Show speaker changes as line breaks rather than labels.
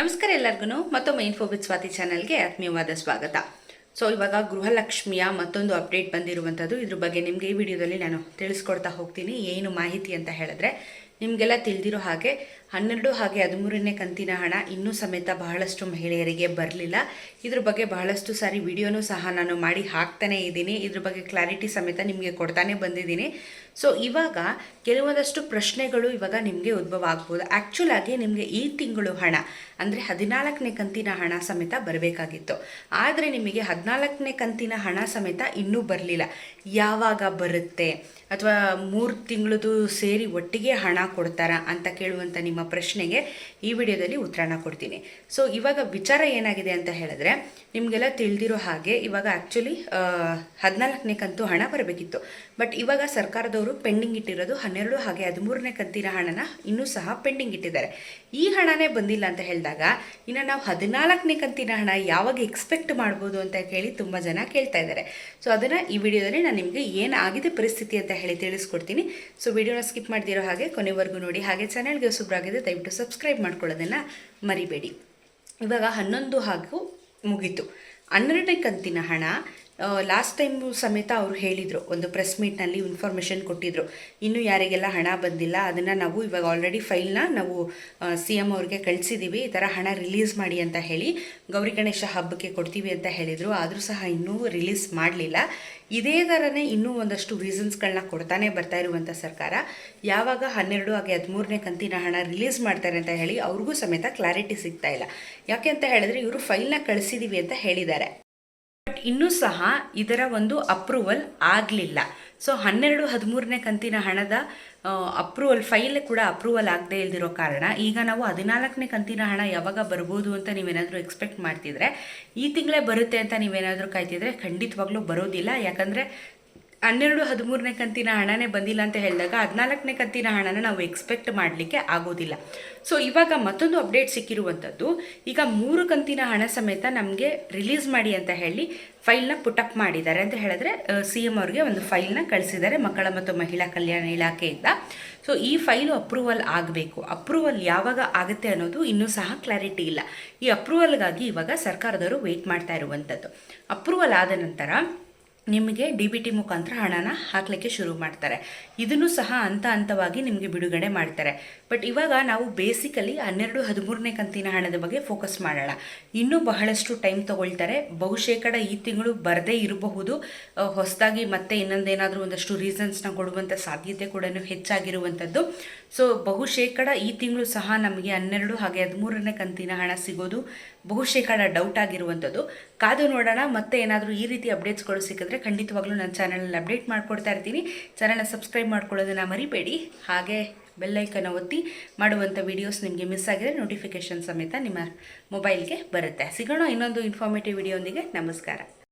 ನಮಸ್ಕಾರ ಎಲ್ಲರಿಗೂ ಮತ್ತೊಮ್ಮೆ ಇನ್ಫೋಬಿಟ್ ವಿತ್ ಸ್ವಾತಿ ಚಾನಲ್ಗೆ ಆತ್ಮೀಯವಾದ ಸ್ವಾಗತ. ಸೊ ಇವಾಗ ಗೃಹಲಕ್ಷ್ಮಿಯ ಮತ್ತೊಂದು ಅಪ್ಡೇಟ್ ಬಂದಿರುವಂಥದ್ದು ಇದ್ರ ಬಗ್ಗೆ ನಿಮಗೆ ಈ ವಿಡಿಯೋದಲ್ಲಿ ನಾನು ತಿಳಿಸ್ಕೊಡ್ತಾ ಹೋಗ್ತೀನಿ. ಏನು ಮಾಹಿತಿ ಅಂತ ಹೇಳಿದ್ರೆ ನಿಮಗೆಲ್ಲ ತಿಳಿದಿರೋ ಹಾಗೆ ಹನ್ನೆರಡು ಹಾಗೆ ಹದಿಮೂರನೇ ಕಂತಿನ ಹಣ ಇನ್ನೂ ಸಮೇತ ಬಹಳಷ್ಟು ಮಹಿಳೆಯರಿಗೆ ಬರಲಿಲ್ಲ. ಇದ್ರ ಬಗ್ಗೆ ಬಹಳಷ್ಟು ಸಾರಿ ವಿಡಿಯೋನೂ ಸಹ ನಾನು ಮಾಡಿ ಹಾಕ್ತಾನೇ ಇದ್ದೀನಿ. ಇದ್ರ ಬಗ್ಗೆ ಕ್ಲಾರಿಟಿ ಸಮೇತ ನಿಮಗೆ ಕೊಡ್ತಾನೆ ಬಂದಿದ್ದೀನಿ. ಸೊ ಇವಾಗ ಕೆಲವೊಂದಷ್ಟು ಪ್ರಶ್ನೆಗಳು ಇವಾಗ ನಿಮಗೆ ಉದ್ಭವ ಆಗ್ಬೋದು. ಆ್ಯಕ್ಚುಲ್ ಆಗಿ ನಿಮಗೆ ಈ ತಿಂಗಳು ಹಣ, ಅಂದರೆ ಹದಿನಾಲ್ಕನೇ ಕಂತಿನ ಹಣ ಸಮೇತ ಬರಬೇಕಾಗಿತ್ತು. ಆದರೆ ನಿಮಗೆ ಹದಿನಾಲ್ಕನೇ ಕಂತಿನ ಹಣ ಸಮೇತ ಇನ್ನೂ ಬರಲಿಲ್ಲ. ಯಾವಾಗ ಬರುತ್ತೆ? ಅಥವಾ ಮೂರು ತಿಂಗಳದು ಸೇರಿ ಒಟ್ಟಿಗೆ ಹಣ ಕೊಡ್ತಾರಾ ಅಂತ ಕೇಳುವಂಥ ನಿಮ್ಮ ಪ್ರಶ್ನೆಗೆ ಈ ವಿಡಿಯೋದಲ್ಲಿ ಉತ್ತರನ ಕೊಡ್ತೀನಿ. ಸೊ ಇವಾಗ ವಿಚಾರ ಏನಾಗಿದೆ ಅಂತ ಹೇಳಿದ್ರೆ, ನಿಮಗೆಲ್ಲ ತಿಳಿದಿರೋ ಹಾಗೆ ಇವಾಗ ಆ್ಯಕ್ಚುಲಿ ಹದಿನಾಲ್ಕನೇ ಕಂತು ಹಣ ಬರಬೇಕಿತ್ತು. ಬಟ್ ಇವಾಗ ಸರ್ಕಾರದವರು ಪೆಂಡಿಂಗ್ ಇಟ್ಟಿರೋದು ಹನ್ನೆರಡು ಹಾಗೆ ಹದಿಮೂರನೇ ಕಂತಿನ ಹಣನ ಇನ್ನೂ ಸಹ ಪೆಂಡಿಂಗ್ ಇಟ್ಟಿದ್ದಾರೆ. ಈ ಹಣನೇ ಬಂದಿಲ್ಲ ಅಂತ ಹೇಳಿದಾಗ ಇನ್ನು ನಾವು ಹದಿನಾಲ್ಕನೇ ಕಂತಿನ ಹಣ ಯಾವಾಗ ಎಕ್ಸ್ಪೆಕ್ಟ್ ಮಾಡ್ಬೋದು ಅಂತ ಕೇಳಿ ತುಂಬ ಜನ ಕೇಳ್ತಾ ಇದ್ದಾರೆ. ಸೊ ಅದನ್ನು ಈ ವಿಡಿಯೋದಲ್ಲಿ ನಾನು ನಿಮಗೆ ಏನಾಗಿದೆ ಪರಿಸ್ಥಿತಿ ಅಂತ ಹೇಳಿ ತಿಳಿಸ್ಕೊಡ್ತೀನಿ. ಸೊ ವಿಡಿಯೋನ ಸ್ಕಿಪ್ ಮಾಡ್ದಿರೋ ಹಾಗೆ ಕೊನೆವರೆಗೂ ನೋಡಿ ಹಾಗೆ ಚಾನೆಲ್ಗೆ ಸುಬ್ರಾಗಿದೆ ದಯವಿಟ್ಟು ಸಬ್ಸ್ಕ್ರೈಬ್ ಮಾಡ್ಕೊಳ್ಳೋದನ್ನು ಮರಿಬೇಡಿ. ಇವಾಗ ಹನ್ನೊಂದು ಹಾಗೂ ಮುಗೀತು. ಹನ್ನೆರಡನೇ ಕಂತಿನ ಹಣ ಲಾಸ್ಟ್ ಟೈಮು ಸಮೇತ ಅವರು ಹೇಳಿದರು, ಒಂದು ಪ್ರೆಸ್ ಮೀಟ್ನಲ್ಲಿ ಇನ್ಫಾರ್ಮೇಷನ್ ಕೊಟ್ಟಿದ್ದರು ಇನ್ನು ಯಾರಿಗೆಲ್ಲ ಹಣ ಬಂದಿಲ್ಲ, ಅದನ್ನು ನಾವು ಇವಾಗ ಆಲ್ರೆಡಿ ಫೈಲ್ನ ನಾವು ಸಿ ಎಂ ಅವ್ರಿಗೆ ಕಳಿಸಿದ್ದೀವಿ ಈ ಥರ ಹಣ ರಿಲೀಸ್ ಮಾಡಿ ಅಂತ ಹೇಳಿ, ಗೌರಿ ಗಣೇಶ ಹಬ್ಬಕ್ಕೆ ಕೊಡ್ತೀವಿ ಅಂತ ಹೇಳಿದರು. ಆದರೂ ಸಹ ಇನ್ನೂ ರಿಲೀಸ್ ಮಾಡಲಿಲ್ಲ. ಇದೇ ಥರನೇ ಇನ್ನೂ ಒಂದಷ್ಟು ರೀಸನ್ಸ್ಗಳನ್ನ ಕೊಡ್ತಾನೆ ಬರ್ತಾ ಇರುವಂಥ ಸರ್ಕಾರ. ಯಾವಾಗ ಹನ್ನೆರಡು ಹಾಗೆ ಹದಿಮೂರನೇ ಕಂತಿನ ಹಣ ರಿಲೀಸ್ ಮಾಡ್ತಾರೆ ಅಂತ ಹೇಳಿ ಅವ್ರಿಗೂ ಸಮೇತ ಕ್ಲಾರಿಟಿ ಸಿಗ್ತಾ ಇಲ್ಲ. ಯಾಕೆ ಅಂತ ಹೇಳಿದ್ರೆ ಇವರು ಫೈಲ್ನ ಕಳಿಸಿದ್ದೀವಿ ಅಂತ ಹೇಳಿದ್ದಾರೆ. ಬಟ್ ಇನ್ನೂ ಸಹ ಇದರ ಒಂದು ಅಪ್ರೂವಲ್ ಆಗಲಿಲ್ಲ. ಸೊ ಹನ್ನೆರಡು, ಹದಿಮೂರನೇ ಕಂತಿನ ಹಣದ ಅಪ್ರೂವಲ್ ಫೈಲ್ ಕೂಡ ಅಪ್ರೂವಲ್ ಆಗದೆ ಇಲ್ದಿರೋ ಕಾರಣ ಈಗ ನಾವು ಹದಿನಾಲ್ಕನೇ ಕಂತಿನ ಹಣ ಯಾವಾಗ ಬರ್ಬೋದು ಅಂತ ನೀವೇನಾದರೂ ಎಕ್ಸ್ಪೆಕ್ಟ್ ಮಾಡ್ತಿದ್ರೆ, ಈ ತಿಂಗಳೇ ಬರುತ್ತೆ ಅಂತ ನೀವೇನಾದರೂ ಕಾಯ್ತಿದ್ರೆ ಖಂಡಿತವಾಗ್ಲೂ ಬರೋದಿಲ್ಲ. ಯಾಕಂದರೆ ಹನ್ನೆರಡು ಹದಿಮೂರನೇ ಕಂತಿನ ಹಣನೇ ಬಂದಿಲ್ಲ ಅಂತ ಹೇಳಿದಾಗ ಹದಿನಾಲ್ಕನೇ ಕಂತಿನ ಹಣನ ನಾವು ಎಕ್ಸ್ಪೆಕ್ಟ್ ಮಾಡಲಿಕ್ಕೆ ಆಗೋದಿಲ್ಲ. ಸೊ ಇವಾಗ ಮತ್ತೊಂದು ಅಪ್ಡೇಟ್ ಸಿಕ್ಕಿರುವಂಥದ್ದು ಈಗ ಮೂರು ಕಂತಿನ ಹಣ ಸಮೇತ ನಮಗೆ ರಿಲೀಸ್ ಮಾಡಿ ಅಂತ ಹೇಳಿ ಫೈಲ್ನ ಪುಟಪ್ ಮಾಡಿದ್ದಾರೆ ಅಂತ ಹೇಳಿದ್ರೆ ಸಿ ಎಂ ಅವ್ರಿಗೆ ಒಂದು ಫೈಲ್ನ ಕಳಿಸಿದ್ದಾರೆ ಮಕ್ಕಳ ಮತ್ತು ಮಹಿಳಾ ಕಲ್ಯಾಣ ಇಲಾಖೆಯಿಂದ. ಸೊ ಈ ಫೈಲು ಅಪ್ರೂವಲ್ ಆಗಬೇಕು. ಅಪ್ರೂವಲ್ ಯಾವಾಗ ಆಗುತ್ತೆ ಅನ್ನೋದು ಇನ್ನೂ ಸಹ ಕ್ಲಾರಿಟಿ ಇಲ್ಲ. ಈ ಅಪ್ರೂವಲ್ಗಾಗಿ ಇವಾಗ ಸರ್ಕಾರದವರು ವೆಯ್ಟ್ ಮಾಡ್ತಾ ಇರುವಂಥದ್ದು ಅಪ್ರೂವಲ್ ಆದ ನಂತರ ನಿಮಗೆ ಡಿ ಬಿ ಟಿ ಮುಖಾಂತರ ಹಣನ ಹಾಕಲಿಕ್ಕೆ ಶುರು ಮಾಡ್ತಾರೆ. ಇದನ್ನು ಸಹ ಹಂತ ಹಂತವಾಗಿ ನಿಮಗೆ ಬಿಡುಗಡೆ ಮಾಡ್ತಾರೆ. ಬಟ್ ಇವಾಗ ನಾವು ಬೇಸಿಕಲಿ ಹನ್ನೆರಡು, ಹದಿಮೂರನೇ ಕಂತಿನ ಹಣದ ಬಗ್ಗೆ ಫೋಕಸ್ ಮಾಡೋಣ. ಇನ್ನೂ ಬಹಳಷ್ಟು ಟೈಮ್ ತಗೊಳ್ತಾರೆ. ಬಹುಶೇಕಡ ಈ ತಿಂಗಳು ಬರದೇ ಇರಬಹುದು. ಹೊಸದಾಗಿ ಮತ್ತೆ ಇನ್ನೊಂದೇನಾದರೂ ಒಂದಷ್ಟು ರೀಸನ್ಸ್ನ ಕೊಡುವಂಥ ಸಾಧ್ಯತೆ ಕೂಡ ಹೆಚ್ಚಾಗಿರುವಂಥದ್ದು. ಸೊ, ಬಹುಶೇಕಡ ಈ ತಿಂಗಳು ಸಹ ನಮಗೆ ಹನ್ನೆರಡು ಹಾಗೆ ಹದಿಮೂರನೇ ಕಂತಿನ ಹಣ ಸಿಗೋದು ಬಹುಶೇಕಡ ಡೌಟ್ ಆಗಿರುವಂಥದ್ದು. ಕಾದು ನೋಡೋಣ, ಮತ್ತೆ ಏನಾದರೂ ಈ ರೀತಿ ಅಪ್ಡೇಟ್ಸ್ಗಳು ಸಿಕ್ಕಿದ್ರೆ ಖಂಡಿತವಾಗ್ಲೂ ನನ್ನ ಚಾನಲಲ್ಲಿ ಅಪ್ಡೇಟ್ ಮಾಡ್ಕೊಡ್ತಾ ಇರ್ತೀನಿ. ಚಾನಲ್ನ ಸಬ್ಸ್ಕ್ರೈಬ್ ಮಾಡ್ಕೊಳ್ಳೋದನ್ನು ಮರಿಬೇಡಿ. ಹಾಗೆ ಬೆಲ್ಲೈಕನ್ನು ಒತ್ತಿ ಮಾಡುವಂಥ ವೀಡಿಯೋಸ್ ನಿಮಗೆ ಮಿಸ್ ಆಗಿದೆ ನೋಟಿಫಿಕೇಷನ್ ಸಮೇತ ನಿಮ್ಮ ಮೊಬೈಲ್ಗೆ ಬರುತ್ತೆ. ಸಿಗೋಣ ಇನ್ನೊಂದು ಇನ್ಫಾರ್ಮೇಟಿವ್ ವಿಡಿಯೋಂದಿಗೆ ನಮಸ್ಕಾರ.